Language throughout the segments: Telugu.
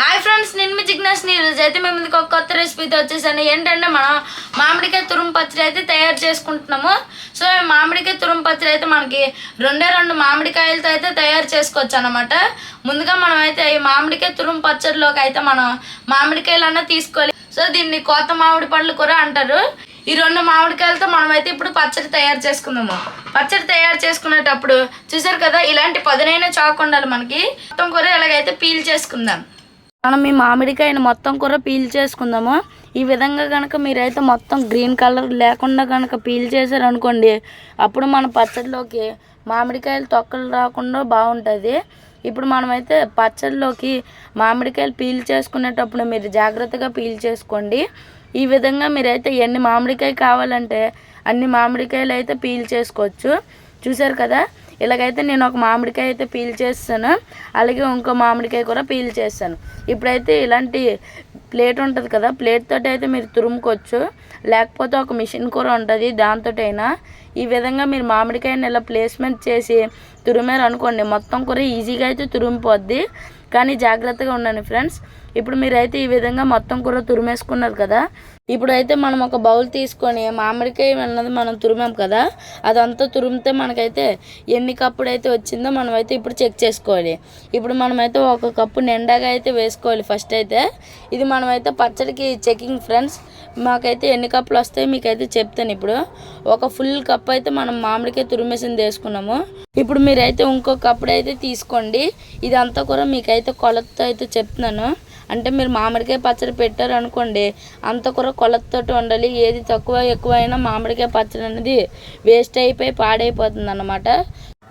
హాయ్ ఫ్రెండ్స్ నేను మీ జిగ్నాస్ నీరజ్. అయితే మేము ఇందుకు ఒక కొత్త రెసిపీతో వచ్చేసాను. ఏంటంటే మనం మామిడికాయ తురుము పచ్చడి అయితే తయారు చేసుకుంటున్నాము. సో మామిడికాయ తురుము పచ్చడి అయితే మనకి రెండే రెండు మామిడికాయలతో అయితే తయారు చేసుకోవచ్చు అనమాట ముందుగా మనం అయితే ఈ మామిడికాయ తురుము పచ్చడిలోకి అయితే మనం మామిడికాయలు అన్న తీసుకోవాలి. సో దీన్ని కోత మామిడి పళ్ళు కూర అంటారు. ఈ రెండు మామిడికాయలతో మనం అయితే ఇప్పుడు పచ్చడి తయారు చేసుకుందాము. పచ్చడి తయారు చేసుకునేటప్పుడు చూసారు కదా ఇలాంటి పదునైన చాకు ఉండాలి మనకి. మొత్తం కూర ఇలాగైతే పీల్ చేసుకుందాం. మనం ఈ మామిడికాయని మొత్తం కూర పీల్ చేసుకుందాము. ఈ విధంగా కనుక మీరైతే మొత్తం గ్రీన్ కలర్ లేకుండా కనుక పీల్ చేశారనుకోండి అప్పుడు మన పచ్చడిలోకి మామిడికాయలు తొక్కలు రాకుండా బాగుంటుంది. ఇప్పుడు మనమైతే పచ్చడిలోకి మామిడికాయలు పీల్ చేసుకునేటప్పుడు మీరు జాగ్రత్తగా పీల్ చేసుకోండి. ఈ విధంగా మీరైతే ఎన్ని మామిడికాయ కావాలంటే అన్ని మామిడికాయలు అయితే పీల్ చేసుకోవచ్చు. చూసారు కదా? ఇలాగైతే నేను ఒక మామిడికాయ అయితే పీల్ చేస్తాను. అలాగే ఇంకో మామిడికాయ కూడా పీల్ చేస్తాను. ఇప్పుడైతే ఇలాంటి ప్లేట్ ఉంటుంది కదా ప్లేట్ తోటి అయితే మీరు తురుముకోవచ్చు. లేకపోతే ఒక మిషన్ కూర ఉంటుంది దాంతోటైనా. ఈ విధంగా మీరు మామిడికాయని ఇలా ప్లేస్మెంట్ చేసి తురిమారు అనుకోండి మొత్తం కూర ఈజీగా అయితే తురిమిపోద్ది. కానీ జాగ్రత్తగా ఉండండి ఫ్రెండ్స్. ఇప్పుడు మీరైతే ఈ విధంగా మొత్తం కూర తురిమేసుకున్నారు కదా? ఇప్పుడైతే మనం ఒక బౌల్ తీసుకొని మామిడికాయ అన్నది మనం తురిమాం కదా? అదంతా తురిమితే మనకైతే ఎన్ని కప్పుడు అయితే వచ్చిందో మనమైతే ఇప్పుడు చెక్ చేసుకోవాలి. ఇప్పుడు మనమైతే ఒక కప్పు నిండాగా అయితే వేసుకోవాలి ఫస్ట్ అయితే. ఇది మనమైతే పచ్చడికి చెకింగ్ ఫ్రెండ్స్ మాకైతే ఎన్ని కప్పులు వస్తాయి మీకైతే చెప్తాను ఇప్పుడు. ఒక ఫుల్ కప్ అయితే మనం మామిడికాయ తురిమేసింది వేసుకున్నాము. ఇప్పుడు మీరైతే ఇంకో కప్పుడు అయితే తీసుకోండి. ఇదంతా కూడా మీకైతే కొలతతో అయితే చెప్తున్నాను. అంటే మీరు మామిడికాయ పచ్చడి పెట్టారు అనుకోండి అంత కూర కొలతతోటి ఉండాలి ఏది తక్కువ ఎక్కువ అయినా మామిడికాయ పచ్చడి అనేది వేస్ట్ అయిపోయి పాడైపోతుంది అన్నమాట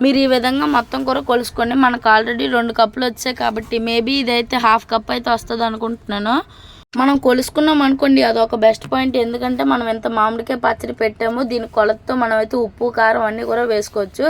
మీరు ఈ విధంగా మొత్తం కూర కొలుసుకోండి. మనకు ఆల్రెడీ రెండు కప్పులు వచ్చాయి కాబట్టి మేబీ ఇదైతే హాఫ్ కప్ అయితే వస్తుంది అనుకుంటున్నాను మనం కొలుసుకున్నాం అనుకోండి అదొక బెస్ట్ పాయింట్ ఎందుకంటే మనం ఎంత మామిడికాయ పచ్చడి పెట్టామో దీని కొలతతో మనం అయితే ఉప్పు కారం అన్నీ కూడా వేసుకోవచ్చు.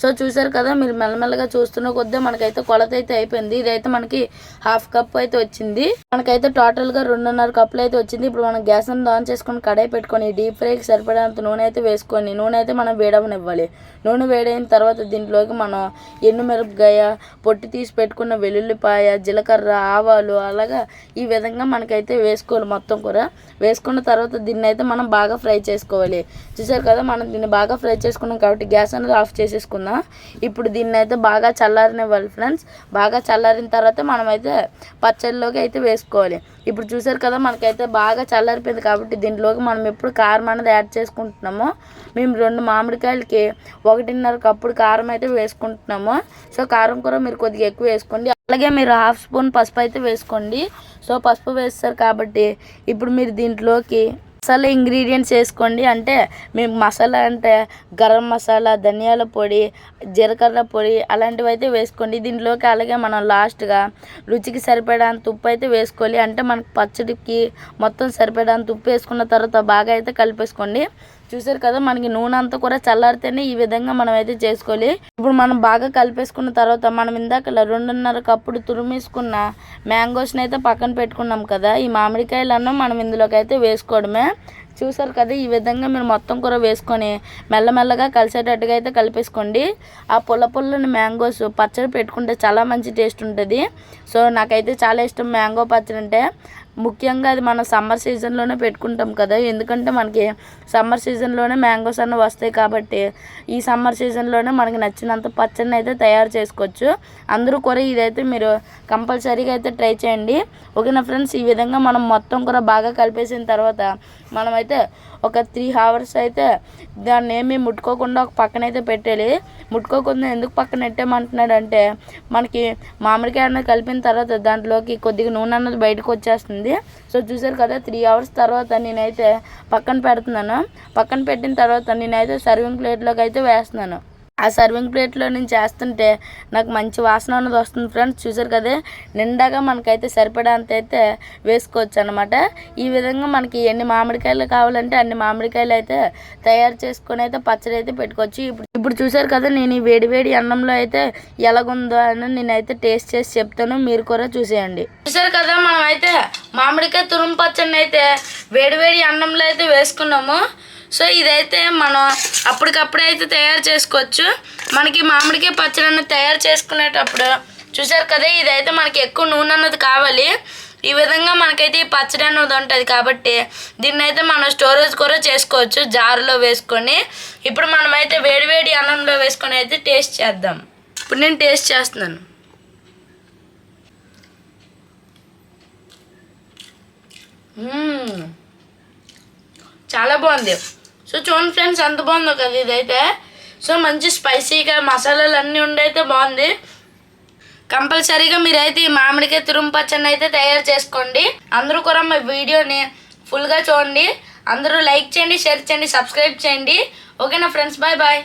సో చూసారు కదా మీరు మెల్లమెల్లగా చూస్తున్న కొద్దీ మనకైతే కొలత అయితే అయిపోయింది. ఇదైతే మనకి హాఫ్ కప్ అయితే వచ్చింది. మనకైతే టోటల్గా రెండున్నర కప్పులు అయితే వచ్చింది. ఇప్పుడు మనం గ్యాస్ అంతా ఆన్ చేసుకొని కడాయి పెట్టుకొని డీప్ ఫ్రైకి సరిపడేంత నూనె అయితే వేసుకొని నూనె అయితే మనం వేడవనివ్వాలి. నూనె వేడైన తర్వాత దీంట్లోకి మనం ఎండుమిరపకాయ పొట్టి తీసి పెట్టుకున్న వెల్లుల్లిపాయ జీలకర్ర ఆవాలు అలాగా ఈ విధంగా మనకైతే వేసుకోవాలి మొత్తం కూర. వేసుకున్న తర్వాత దీన్ని అయితే మనం బాగా ఫ్రై చేసుకోవాలి. చూసారు కదా మనం దీన్ని బాగా ఫ్రై చేసుకున్నాం కాబట్టి గ్యాస్ అనేది ఆఫ్ చేసేసుకుందాం. ఇప్పుడు దీన్ని అయితే బాగా చల్లారనివ్వాలి ఫ్రెండ్స్ బాగా చల్లారిన తర్వాత మనమైతే పచ్చళ్ళలోకి అయితే వేసుకోవాలి. ఇప్పుడు చూసారు కదా మనకైతే బాగా చల్లారిపోయింది కాబట్టి దీంట్లోకి మనం ఎప్పుడు కారం అనేది యాడ్ చేసుకుంటున్నాము మేము రెండు మామిడికాయలకి ఒకటిన్నర కప్పుడు కారం అయితే వేసుకుంటున్నాము. సో కారం కూర మీరు కొద్దిగా ఎక్కువ వేసుకోండి. అలాగే మీరు హాఫ్ స్పూన్ పసుపు అయితే వేసుకోండి. సో పసుపు వేస్తారు కాబట్టి ఇప్పుడు మీరు దీంట్లోకి మసాలా ఇంగ్రీడియంట్స్ వేసుకోండి. అంటే మేము మసాలా అంటే గరం మసాలా ధనియాల పొడి జీలకర్ర పొడి అలాంటివి అయితే వేసుకోండి. దీంట్లోకి అలాగే మనం లాస్ట్గా రుచికి సరిపడేంత ఉప్పు అయితే వేసుకోవాలి. అంటే మనకు పచ్చడికి మొత్తం సరిపడేంత ఉప్పు వేసుకున్న తర్వాత బాగా అయితే కలిపేసుకోండి. చూసారు కదా మనకి నూనె అంతా కూడా చల్లారితేనే ఈ విధంగా మనం అయితే చేసుకోవాలి. ఇప్పుడు మనం బాగా కలిపేసుకున్న తర్వాత మనం ఇందాక రెండున్నర కప్పుడు తురిమేసుకున్న మ్యాంగోస్ని అయితే పక్కన పెట్టుకున్నాం కదా ఈ మామిడికాయలన్నీ మనం ఇందులోకి అయితే వేసుకోవడమే. చూసారు కదా ఈ విధంగా మీరు మొత్తం కూర వేసుకొని మెల్లమెల్లగా కలిసేటట్టుగా అయితే కలిపేసుకోండి. ఆ పుల్ల పుల్లని మ్యాంగోస్ పచ్చడి పెట్టుకుంటే చాలా మంచి టేస్ట్ ఉంటుంది. సో నాకైతే చాలా ఇష్టం మ్యాంగో పచ్చడి అంటే. ముఖ్యంగా అది మనం సమ్మర్ సీజన్లోనే పెట్టుకుంటాం కదా ఎందుకంటే మనకి సమ్మర్ సీజన్లోనే మ్యాంగోస్ అన్న వస్తాయి కాబట్టి ఈ సమ్మర్ సీజన్లోనే మనకి నచ్చినంత పచ్చడిని అయితే తయారు చేసుకోవచ్చు. అందరూ కూడా ఇదైతే మీరు కంపల్సరీగా అయితే ట్రై చేయండి. ఓకేనా ఫ్రెండ్స్? ఈ విధంగా మనం మొత్తం కూడా బాగా కలిపేసిన తర్వాత మనమైతే అయితే ఒక త్రీ అవర్స్ అయితే దాన్ని ఏమీ ముట్టుకోకుండా ఒక పక్కన అయితే పెట్టాలి ముట్టుకోకుండా ఎందుకు పక్కన పెట్టామంటున్నాడంటే మనకి మామిడికాయ అన్నది కలిపిన తర్వాత దాంట్లోకి కొద్దిగా నూనె అన్నది బయటకు వచ్చేస్తుంది. సో చూసారు కదా త్రీ అవర్స్ తర్వాత నేనైతే పక్కన పెడుతున్నాను. పక్కన పెట్టిన తర్వాత నేనైతే సర్వింగ్ ప్లేట్లోకి అయితే వేస్తున్నాను. ఆ సర్వింగ్ ప్లేట్లో నేను చేస్తుంటే నాకు మంచి వాసన అన్నది వస్తుంది ఫ్రెండ్స్. చూసారు కదా? నిండాగా మనకైతే సరిపడేంత అయితే వేసుకోవచ్చు అనమాట ఈ విధంగా మనకి ఎన్ని మామిడికాయలు కావాలంటే అన్ని మామిడికాయలు అయితే తయారు చేసుకొని అయితే పచ్చడి అయితే పెట్టుకోవచ్చు. ఇప్పుడు ఇప్పుడు చూసారు కదా? నేను ఈ వేడివేడి అన్నంలో అయితే ఎలాగుందో అని నేనైతే టేస్ట్ చేసి చెప్తాను. మీరు కూడా చూసేయండి. చూసారు కదా? మనం అయితే మామిడికాయ తురుము పచ్చడిని అయితే వేడివేడి అన్నంలో అయితే వేసుకున్నాము. సో ఇదైతే మనం అప్పటికప్పుడే అయితే తయారు చేసుకోవచ్చు. మనకి మామిడికాయ పచ్చడిని తయారు చేసుకునేటప్పుడు చూసారు కదా ఇదైతే మనకి ఎక్కువ నూనె అన్నది కావాలి. ఈ విధంగా మనకైతే ఈ పచ్చడి అన్నది ఉంటుంది కాబట్టి దీన్ని అయితే మనం స్టోరేజ్ కూడా చేసుకోవచ్చు జారులో వేసుకొని. ఇప్పుడు మనమైతే వేడివేడి అన్నంలో వేసుకొని అయితే టేస్ట్ చేద్దాం. ఇప్పుడు నేను టేస్ట్ చేస్తున్నాను. చాలా బాగుంది. సో చూడండి ఫ్రెండ్స్ ఎంత బాగుందో కదా ఇదైతే. సో మంచి స్పైసీగా మసాలాలు అన్నీ ఉండైతే బాగుంది. కంపల్సరీగా మీరైతే ఈ మామిడికాయ తురుము పచ్చడిని అయితే తయారు చేసుకోండి. అందరూ కూడా మా వీడియోని ఫుల్గా చూడండి. అందరూ లైక్ చేయండి షేర్ చేయండి సబ్స్క్రైబ్ చేయండి. ఓకేనా ఫ్రెండ్స్? Bye bye.